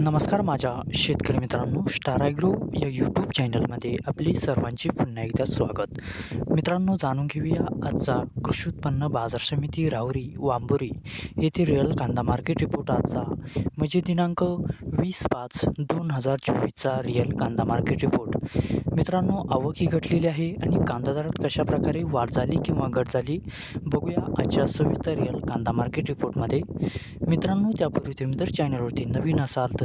नमस्कार माझ्या शेतकरी मित्रांनो स्टार ॲग्रो या यूट्यूब चॅनलमध्ये आपली सर्वांचे पुन्हा एकदा स्वागत. मित्रांनो जाणून घेऊया आजचा कृषी उत्पन्न बाजार समिती राहुरी वांबोरी येथे रिअल कांदा मार्केट रिपोर्ट आजचा. म्हणजे दिनांक वीस पाच दोन हजार चोवीसचा रिअल कांदा मार्केट रिपोर्ट मित्रांनो आवक ही घटलेली आहे आणि कांदा दरात कशाप्रकारे वाढ झाली किंवा घट झाली बघूया आजच्या सविस्तर रिअल कांदा मार्केट रिपोर्टमध्ये मित्रांनो त्यापूर्वी तुम्ही जर चॅनलवरती नवीन असाल तर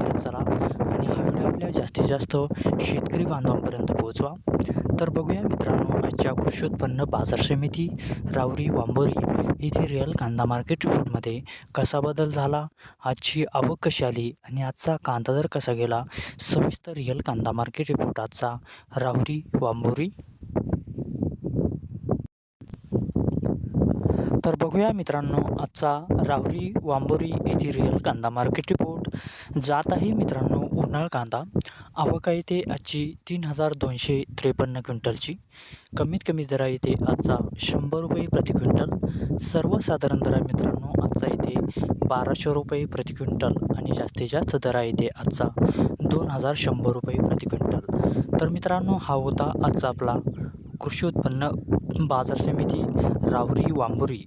चला आणि हा व्हिडिओ आपल्या जास्तीत जास्त शेतकरी बांधवांपर्यंत पोहोचवा. तर बघूया मित्रांनो आजच्या कृषी उत्पन्न बाजार समिती रावरी वांबोरी येथे रिअल कांदा मार्केट रिपोर्टमध्ये कसा बदल झाला आजची आवक कशी आली आणि आजचा कांदा दर कसा गेला सविस्तर रिअल कांदा मार्केट रिपोर्ट आजचा राहुरी वांबोरी. तर बघूया मित्रांनो आजचा राहुरी वांबोरी इथिरियल कांदा मार्केट रिपोर्ट. जात आहे मित्रांनो उन्हाळ कांदा. आवक आहे ते आजची तीन हजार दोनशे त्रेपन्न क्विंटलची. कमीत कमी दरा येते आजचा शंभर रुपये प्रति क्विंटल. सर्वसाधारण दरा मित्रांनो आजचा येते बाराशे रुपये प्रति क्विंटल आणि जास्तीत जास्त दरा येते आजचा दोन हजार शंभर रुपये प्रति क्विंटल. तर मित्रांनो हा होता आजचा आपला कृषी उत्पन्न बाजार समिती राहुरी वांबोरी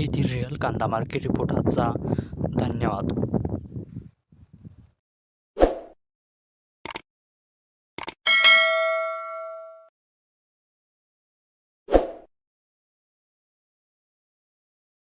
येथील रिअल कांदा मार्केट रिपोर्ट आजचा. धन्यवाद.